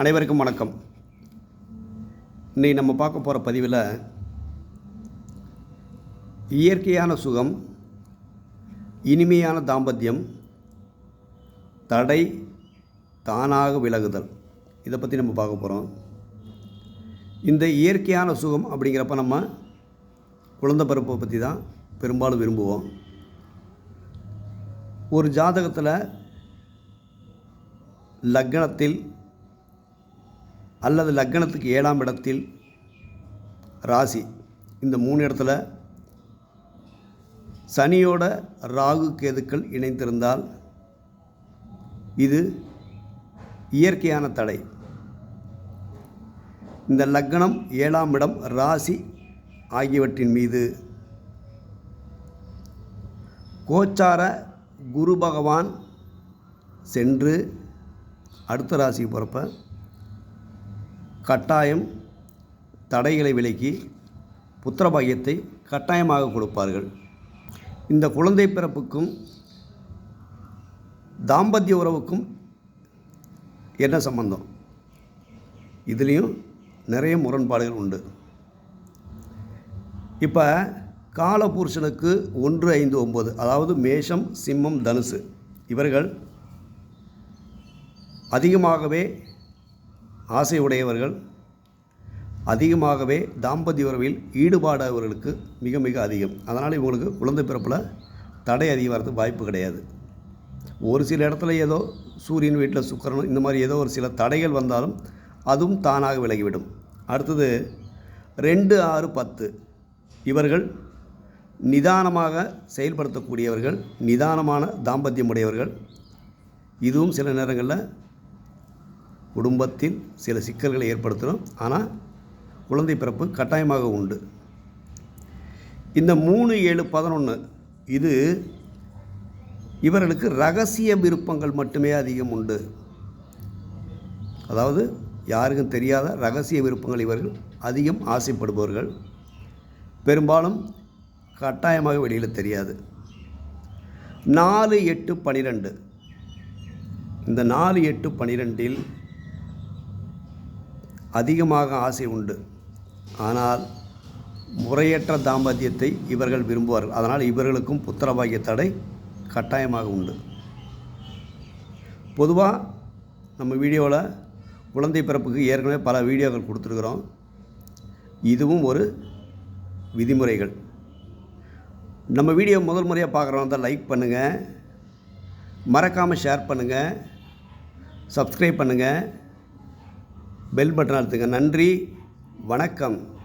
அனைவருக்கும் வணக்கம். இன்றைக்கி நம்ம பார்க்க போகிற பதிவில் இயற்கையான சுகம் இனிமையான தாம்பத்தியம் தடை தானாக விலகுதல். இதை பற்றி நம்ம பார்க்க போகிறோம் இந்த இயற்கையான சுகம் அப்படிங்கிறப்ப நம்ம குழந்தை பருப்பை பற்றி தான் பெரும்பாலும் விரும்புவோம். ஒரு ஜாதகத்தில் லக்னத்தில் அல்லது லக்னத்துக்கு ஏழாம் இடத்தில் ராசி. இந்த மூணு இடத்துல சனியோட ராகு கேதுக்கள் இணைந்திருந்தால் இது இயற்கையான தடை. இந்த லக்னம் ஏழாம் இடம் ராசி ஆகியவற்றின் மீது. கோச்சார குரு பகவான் சென்று அடுத்த ராசிக்கு போகிறப்ப கட்டாயம் தடைகளை விலக்கி புத்திரபாகியத்தை கட்டாயமாக கொடுப்பார்கள். இந்த குழந்தை பிறப்புக்கும் தாம்பத்திய உறவுக்கும் என்ன சம்பந்தம்? இதுலேயும் நிறைய முரண்பாடுகள் உண்டு. இப்போ காலபுருஷனுக்கு ஒன்று ஐந்து ஒம்பது அதாவது மேஷம் சிம்மம் தனுசு இவர்கள் அதிகமாகவே ஆசை உடையவர்கள் அதிகமாகவே தாம்பத்திய உறவில் ஈடுபாடவர்களுக்கு மிக மிக அதிகம். அதனால் இவங்களுக்கு குழந்தை பிறப்பில் தடை அதிகம் வரதுக்கு வாய்ப்பு கிடையாது. ஒரு சில இடத்துல ஏதோ சூரியன் வீட்டில் சுக்கரன் இந்த மாதிரி ஏதோ ஒரு சில தடைகள் வந்தாலும் அதுவும் தானாக விலகிவிடும். அடுத்தது ரெண்டு ஆறு பத்து. இவர்கள் நிதானமாக செயல்படுத்தக்கூடியவர்கள் நிதானமான தாம்பத்தியம் உடையவர்கள். இதுவும் சில நேரங்களில் குடும்பத்தில் சில சிக்கல்களை ஏற்படுத்தணும் ஆனால் குழந்தை பிறப்பு கட்டாயமாக உண்டு. இந்த மூணு ஏழு பதினொன்று இது இவர்களுக்கு ரகசிய விருப்பங்கள் மட்டுமே அதிகம் உண்டு. அதாவது யாருக்கும் தெரியாத ரகசிய விருப்பங்கள் இவர்கள் அதிகம் ஆசைப்படுபவர்கள். பெரும்பாலும் கட்டாயமாக வெளியில் தெரியாது. நாலு எட்டு பனிரெண்டு. இந்த நாலு எட்டு பனிரெண்டில் அதிகமாக ஆசை உண்டு. ஆனால் முறையற்ற தாம்பத்தியத்தை இவர்கள் விரும்புவார்கள். அதனால் இவர்களுக்கும் புத்திரபாகிய தடை கட்டாயமாக உண்டு. பொதுவாக நம்ம வீடியோவில் குழந்தை பிறப்புக்கு ஏற்கனவே பல வீடியோக்கள் கொடுத்துருக்குறோம். இதுவும் ஒரு விதிமுறைகள். நம்ம வீடியோ முதல் முறையாக பார்க்குறவங்க தான் லைக் பண்ணுங்கள் மறக்காமல் ஷேர் பண்ணுங்கள் சப்ஸ்கிரைப் பண்ணுங்கள் பெல் பட்டன் அழுத்துங்க. நன்றி. வணக்கம்.